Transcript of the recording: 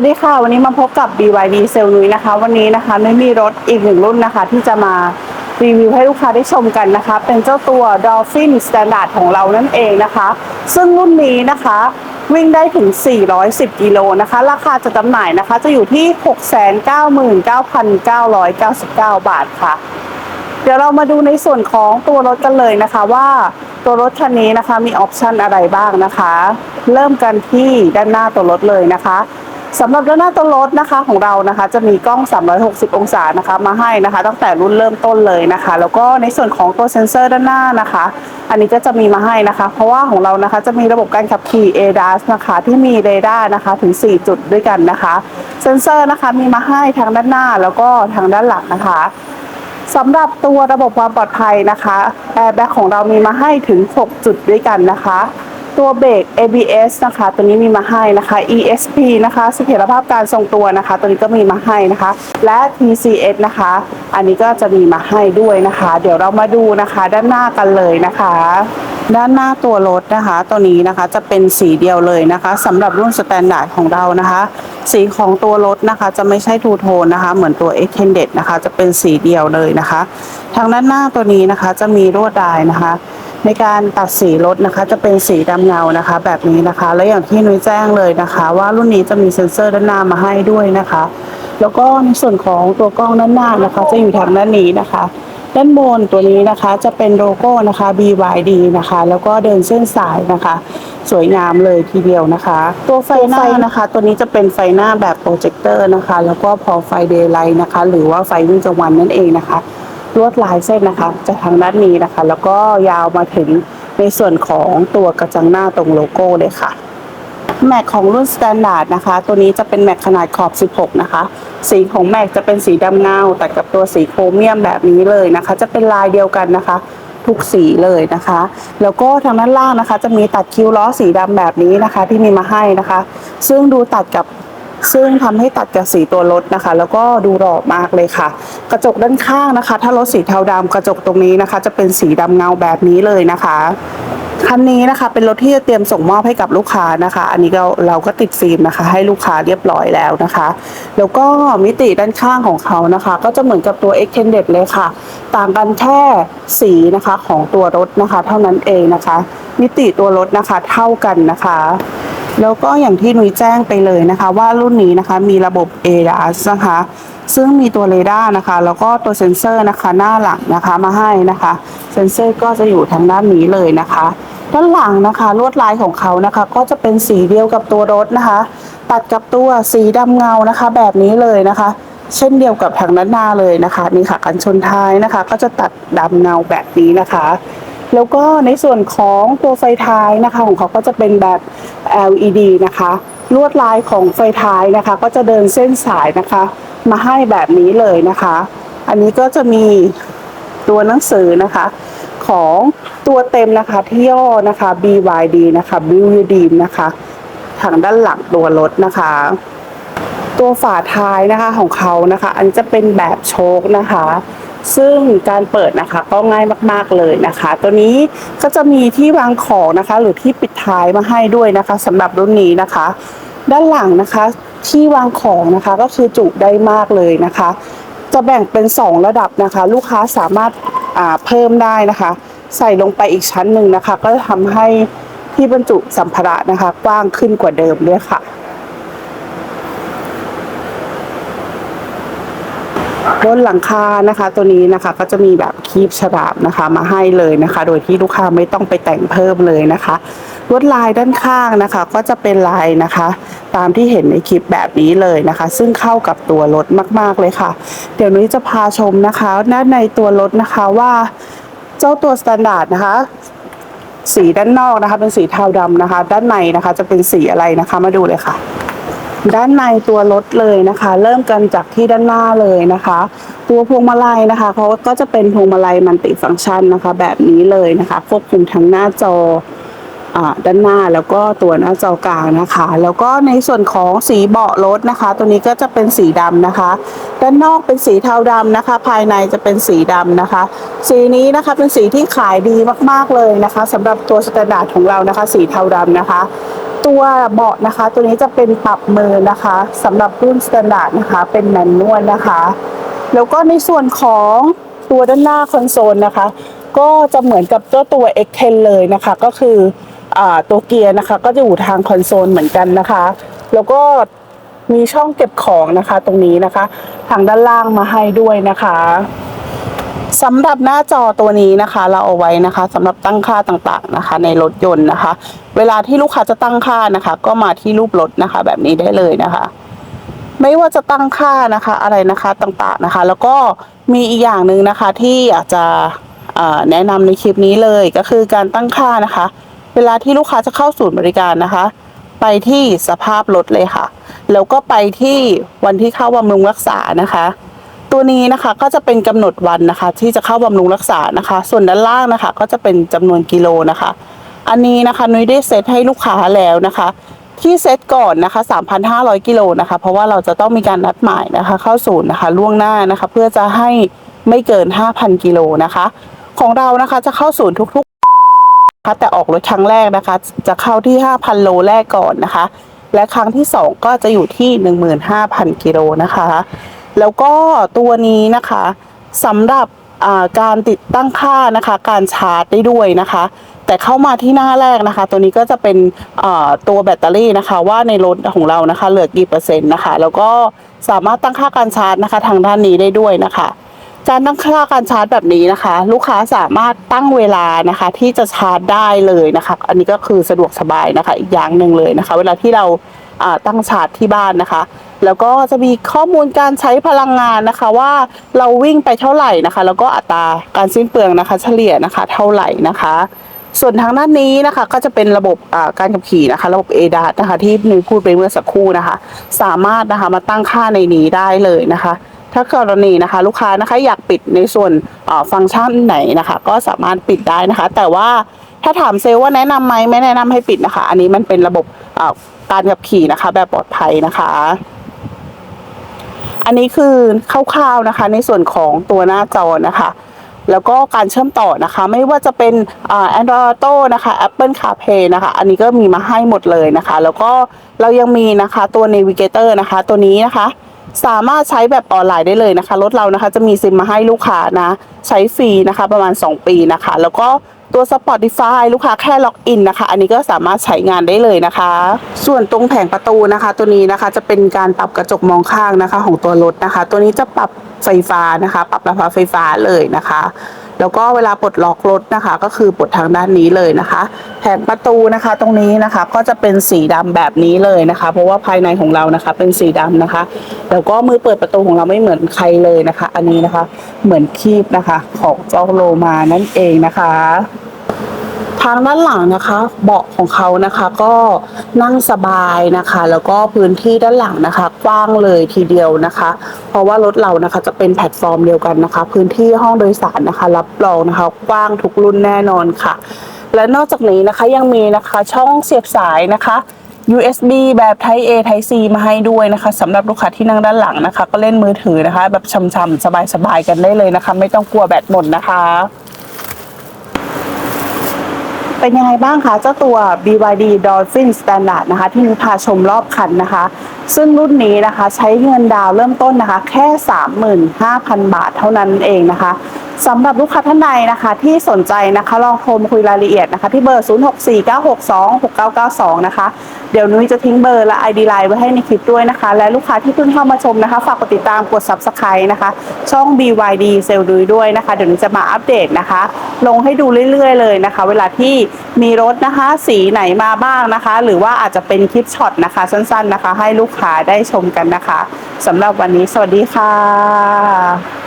วัสดีค่ะ วันนี้มาพบกับ BYD เซลล์นุยนะคะ วันนี้นะคะนุ้ยมีรถอีกหนึ่งรุ่นนะคะ ที่จะมารีวิวให้ลูกค้าได้ชมกันนะคะ เป็นเจ้าตัว Dolphin Standard ของเรานั่นเองนะคะ ซึ่งรุ่นนี้นะคะวิ่งได้ถึง 410 กิโลนะคะ ราคาจะจำหน่ายนะคะ จะอยู่ที่ 699,999 บาทค่ะ เดี๋ยวเรามาดูในส่วนของตัวรถกันเลยนะคะว่าตัวรถคันนี้นะคะมีออปชันอะไรบ้างนะคะ เริ่มกันที่ด้านหน้าตัวรถเลยนะคะ สำหรับด้านหน้าตัวรถนะคะของเรานะคะ จะมีกล้อง 360 องศานะคะ มาให้นะคะ ตั้งแต่รุ่นเริ่มต้นเลยนะคะ แล้วก็ในส่วนของตัวเซ็นเซอร์ด้านหน้านะคะ อันนี้ก็จะมีมาให้นะคะ เพราะว่าของเรานะคะจะมีระบบการขับขี่ ADAS นะคะที่มีเรดาร์นะคะถึง 4 จุดด้วยกันนะคะ เซ็นเซอร์นะคะมีมาให้ทางด้านหน้าแล้วก็ทางด้านหลังนะคะสำหรับตัวระบบความปลอดภัยนะคะแอร์แบ็กของเรามีมาให้ถึง 6 จุดด้วยกันนะคะ ตัวเบรก ABS นะคะ ตัวนี้มีมาให้นะคะ ESP นะคะเสถียรภาพการทรงตัวนะคะ ตัวนี้ก็มีมาให้นะคะ และ TCS นะคะ อันนี้ก็จะมีมาให้ด้วยนะคะ เดี๋ยวเรามาดูนะคะด้านหน้ากันเลยนะคะ ด้านหน้าตัวรถนะคะ ตัวนี้นะคะจะเป็นสีเดียวเลยนะคะสำหรับรุ่นสแตนดาร์ดของเรานะคะ สีของตัวรถนะคะจะไม่ใช่ทูโทนนะคะ เหมือนตัว Extended นะคะ จะเป็นสีเดียวเลยนะคะ ทางด้านหน้าตัวนี้นะคะจะมีลวดลายนะคะ ในการตัดสีรถนะคะ จะเป็นสีดำเงานะคะ แบบนี้นะคะ และอย่างที่นุ้ยแจ้งเลยนะคะ ว่ารุ่นนี้จะมีเซ็นเซอร์ด้านหน้ามาให้ด้วยนะคะ แล้วก็ในส่วนของตัวกล้องด้านหน้านะคะ จะอยู่ทางด้านนี้นะคะ ด้านบนตัวนี้นะคะจะเป็นโลโก้นะคะ BYD นะคะ แล้วก็เดินเส้นสายนะคะ สวยงามเลยทีเดียวนะคะ ตัวไฟหน้านะคะ ตัวนี้จะเป็นไฟหน้าแบบโปรเจคเตอร์นะคะ แล้วก็พอไฟเดย์ไลท์นะคะ หรือว่าไฟวิ่งกลางวันนั่นเองนะคะ ลวดลายเส้นนะคะจะทางด้านนี้นะคะ แล้วก็ยาวมาถึงในส่วนของตัวกระจังหน้าตรงโลโก้เลยค่ะ แม็กของรุ่นสแตนดาร์ดนะคะ ตัวนี้จะเป็นแม็กขนาดขอบ 16 นะคะ สีของแม็กจะเป็นสีดำเงาแต่กับตัวสีโครเมียมแบบนี้เลยนะคะ จะเป็นลายเดียวกันนะคะทุกสีเลยนะคะ แล้วก็ทางด้านล่างนะคะ จะมีตัดคิ้วล้อสีดำแบบนี้นะคะ ที่มีมาให้นะคะ ซึ่งดูตัดกับ ซึ่งทำให้ตัดกับสีตัวรถนะคะ แล้วก็ดูหล่อมากเลยค่ะ กระจกด้านข้างนะคะ ถ้ารถสีเทาดำกระจกตรงนี้นะคะ จะเป็นสีดำเงาแบบนี้เลยนะคะคันนี้นะคะเป็นรถที่จะเตรียมส่งมอบให้กับลูกค้านะคะ อันนี้เราเราก็ติดฟิล์มนะคะ ให้ลูกค้าเรียบร้อยแล้วนะคะ แล้วก็มิติด้านข้างของเขานะคะ ก็จะเหมือนกับตัว Extended เลยค่ะ ต่างกันแค่สีนะคะของตัวรถนะคะ เท่านั้นเองนะคะ มิติตัวรถนะคะเท่ากันนะคะ แล้วก็อย่างที่นุ้ยแจ้งไปเลยนะคะ ว่ารุ่นนี้นะคะมีระบบ ADAS นะคะ ซึ่งมีตัวเรดาร์นะคะ แล้วก็ตัวเซ็นเซอร์นะคะหน้าหลังนะคะมาให้นะคะ เซ็นเซอร์ก็จะอยู่ทางด้านนี้เลยนะคะ ด้านหลังนะคะลวดลายของเขานะคะ ก็จะเป็นสีเดียวกับตัวรถนะคะ ตัดกับตัวสีดำเงานะคะ แบบนี้เลยนะคะ เช่นเดียวกับทางด้านหน้าเลยนะคะนี่ค่ะกันชนท้ายนะคะ ก็จะตัดดำเงาแบบนี้นะคะ แล้วก็ในส่วนของตัวไฟท้ายนะคะของเขาก็จะเป็นแบบ LED นะคะ ลวดลายของไฟท้ายนะคะ ก็จะเดินเส้นสายนะคะ มาให้แบบนี้เลยนะคะ อันนี้ก็จะมีตัวหนังสือนะคะ ของตัวเต็มนะคะที่ย่อนะคะ BYD นะคะ BYD นะคะทางด้านหลังตัวรถนะคะ ตัวฝาท้ายนะคะของเขานะคะ อันจะเป็นแบบโชคนะคะ ซึ่งการเปิดนะคะก็ง่ายมาก ๆเลยนะคะ ตัวนี้ก็จะมีที่วางของนะคะ หรือที่ปิดท้ายมาให้ด้วยนะคะสำหรับรุ่นนี้นะคะ ด้านหลังนะคะที่วางของนะคะก็คือจุได้มากเลยนะคะ จะแบ่งเป็น 2 ระดับนะคะ ลูกค้าสามารถาเพิ่มได้นะคะ ใส่ลงไปอีกชั้นหนึ่งนะคะ ก็จะทำให้ที่บรรจุสัมภาระนะคะ กว้างขึ้นกว่าเดิมด้วยค่ะ บนหลังคานะคะ ตัวนี้นะคะก็จะมีแบบคีบฉลากนะคะ มาให้เลยนะคะ โดยที่ลูกค้าไม่ต้องไปแต่งเพิ่มเลยนะคะลวดลายด้านข้างนะคะ ก็จะเป็นลายนะคะ ตามที่เห็นในคลิปแบบนี้เลยนะคะ ซึ่งเข้ากับตัวรถมากๆเลยค่ะ เดี๋ยวนุ้ยจะพาชมนะคะด้านในตัวรถนะคะว่าเจ้าตัวสแตนดาร์ดนะคะสีด้านนอกนะคะ เป็นสีเทาดำนะคะ ด้านในนะคะ จะเป็นสีอะไรนะคะมาดูเลยค่ะ ด้านในตัวรถเลยนะคะ เริ่มกันจากที่ด้านหน้าเลยนะคะ ตัวพวงมาลัยนะคะเขาก็จะเป็นพวงมาลัยมันติฟังก์ชันนะคะ แบบนี้เลยนะคะ ควบคุมทั้งหน้าจอด้านหน้าแล้วก็ตัวหน้าจอกลางนะคะ แล้วก็ในส่วนของสีเบาะรถนะคะ ตัวนี้ก็จะเป็นสีดำนะคะ ด้านนอกเป็นสีเทาดำนะคะ ภายในจะเป็นสีดำนะคะ สีนี้นะคะเป็นสีที่ขายดีมากๆเลยนะคะสำหรับตัวสแตนดาร์ดของเรานะคะ สีเทาดำนะคะ ตัวเบาะนะคะ ตัวนี้จะเป็นปรับมือนะคะสำหรับรุ่นสแตนดาร์ดนะคะ เป็นแมนนวลนะคะ แล้วก็ในส่วนของตัวด้านหน้าคอนโซลนะคะ ก็จะเหมือนกับเจ้าตัว X10 เลยนะคะ ก็คืออตัวเกียร์นะคะ ก็จะอยู่ทางคอนโซลเหมือนกันนะคะ แล้วก็มีช่องเก็บของนะคะ ตรงนี้นะคะ ทางด้านล่างมาให้ด้วยนะคะ สำหรับหน้าจอตัวนี้นะคะ เราเอาไว้นะคะสำหรับตั้งค่าต่างๆนะคะ ในรถยนต์นะคะ เวลาที่ลูกค้าจะตั้งค่านะคะ ก็มาที่รูปรถนะคะ แบบนี้ได้เลยนะคะ ไม่ว่าจะตั้งค่านะคะอะไรนะคะต่างๆนะคะ แล้วก็มีอีกอย่างหนึ่งนะคะที่อยากจะแนะนำในคลิปนี้เลยก็คือการตั้งค่านะคะ เวลาที่ลูกค้าจะเข้าศูนย์บริการนะคะ ไปที่สภาพรถเลยค่ะ แล้วก็ไปที่วันที่เข้าบำรุงรักษานะคะ ตัวนี้นะคะก็จะเป็นกำหนดวันนะคะ ที่จะเข้าบำรุงรักษานะคะ ส่วนด้านล่างนะคะ ก็จะเป็นจำนวนกิโลนะคะ อันนี้นะคะนุ้ยได้เซตให้ลูกค้าแล้วนะคะ ที่เซตก่อนนะคะ 3,500 กิโลนะคะ เพราะว่าเราจะต้องมีการนัดหมายนะคะ เข้าศูนย์นะคะ ล่วงหน้านะคะ เพื่อจะให้ไม่เกิน 5,000 กิโลนะคะ ของเรานะคะจะเข้าศูนย์ทุกๆนะคะแต่ออกรถครั้งแรกนะคะ จะเข้าที่ 5,000 โลแรกก่อนนะคะ และครั้งที่ 2 ก็จะอยู่ที่ 15,000 กิโลนะคะ แล้วก็ตัวนี้นะคะสำหรับการติดตั้งค่านะคะการชาร์จได้ด้วยนะคะ แต่เข้ามาที่หน้าแรกนะคะ ตัวนี้ก็จะเป็นตัวแบตเตอรี่นะคะ ว่าในรถของเรานะคะ เหลือกี่เปอร์เซ็นต์นะคะ แล้วก็สามารถตั้งค่าการชาร์จนะคะ ทางด้านนี้ได้ด้วยนะคะการตั้งค่าการชาร์จแบบนี้นะคะ ลูกค้าสามารถตั้งเวลานะคะ ที่จะชาร์จได้เลยนะคะ อันนี้ก็คือสะดวกสบายนะคะ อีกอย่างหนึ่งเลยนะคะ เวลาที่เราตั้งชาร์จที่บ้านนะคะ แล้วก็จะมีข้อมูลการใช้พลังงานนะคะ ว่าเราวิ่งไปเท่าไหร่นะคะ แล้วก็อัตราการสิ้นเปลืองนะคะ เฉลี่ยนะคะเท่าไหร่นะคะ ส่วนทางด้านนี้นะคะ ก็จะเป็นระบบการขับขี่นะคะ ระบบ ADAS นะคะ ที่นุ้ยพูดไปเมื่อสักครู่นะคะ สามารถนะคะมาตั้งค่าในนี้ได้เลยนะคะ ถ้ากรณีนะคะ ลูกค้านะคะอยากปิดในส่วนฟังก์ชันไหนนะคะ ก็สามารถปิดได้นะคะ แต่ว่าถ้าถามเซลล์ว่าแนะนำไหมไม่แนะนำให้ปิดนะคะ อันนี้มันเป็นระบบการขับขี่นะคะ แบบปลอดภัยนะคะ อันนี้คือคร่าวๆนะคะในส่วนของตัวหน้าจอนะคะ แล้วก็การเชื่อมต่อนะคะ ไม่ว่าจะเป็นอ่า Android Auto นะคะ Apple CarPlay นะคะ อันนี้ก็มีมาให้หมดเลยนะคะ แล้วก็เรายังมีนะคะตัว Navigator นะคะ ตัวนี้นะคะสามารถใช้แบบออนไลน์ได้เลยนะคะ รถเรานะคะจะมีซิมมาให้ลูกค้านะ ใช้ฟรีนะคะประมาณ 2 ปีนะคะ แล้วก็ ตัว Spotify ลูกค้าแค่ล็อกอินนะคะ อันนี้ก็สามารถใช้งานได้เลยนะคะ ส่วนตรงแผงประตูนะคะ ตัวนี้นะคะจะเป็นการปรับกระจกมองข้างนะคะ ของตัวรถนะคะ ตัวนี้จะปรับไฟฟ้านะคะ ปรับราคาไฟฟ้าเลยนะคะ แล้วก็เวลาปลดล็อกรถนะคะ ก็คือปลดทางด้านนี้เลยนะคะ แผงประตูนะคะตรงนี้นะคะก็จะเป็นสีดำแบบนี้เลยนะคะ เพราะว่าภายในของเรานะคะ เป็นสีดำนะคะ แล้วก็มือเปิดประตูของเราไม่เหมือนใครเลยนะคะ อันนี้นะคะเหมือนคีบนะคะ ของเจ้าโลมานั่นเองนะคะทางด้านหลังนะคะเบาะของเขานะคะก็นั่งสบายนะคะ แล้วก็พื้นที่ด้านหลังนะคะ กว้างเลยทีเดียวนะคะ เพราะว่ารถเรานะคะจะเป็นแพลตฟอร์มเดียวกันนะคะ พื้นที่ห้องโดยสารนะคะ รับรองนะคะ กว้างทุกรุ่นแน่นอนค่ะ และนอกจากนี้นะคะยังมีนะคะช่องเสียบสายนะคะ USB แบบ Type A Type C มาให้ด้วยนะคะสำหรับลูกค้าที่นั่งด้านหลังนะคะ ก็เล่นมือถือนะคะ แบบช่ำๆสบายๆกันได้เลยนะคะ ไม่ต้องกลัวแบตหมดนะคะ เป็นยังไงบ้างคะเจ้าตัว BYD Dolphin Standard นะคะ ที่นุพาชมรอบคันนะคะ ซึ่งรุ่นนี้นะคะใช้เงินดาวเริ่มต้นนะคะ แค่ 35,000 บาทเท่านั้นเองนะคะ สำหรับลูกค้าท่านใดนะคะที่สนใจนะคะลองโทรมาคุยรายละเอียดนะคะที่เบอร์ 0649626992 นะคะ เดี๋ยวนุ้ยจะทิ้งเบอร์และ ID Line ไว้ให้ในคลิปด้วยนะคะ และลูกค้าที่เพิ่งเข้ามาชมนะคะ ฝากกดติดตามกด Subscribe นะคะ ช่อง BYD เซลดุยด้วยนะคะ เดี๋ยวนุ้ยจะมาอัปเดตนะคะ ลงให้ดูเรื่อยๆเลยนะคะ เวลาที่มีรถนะคะสีไหนมาบ้างนะคะ หรือว่าอาจจะเป็นคลิปช็อตนะคะสั้นๆนะคะ ให้ลูกค้าได้ชมกันนะคะสำหรับวันนี้สวัสดีค่ะ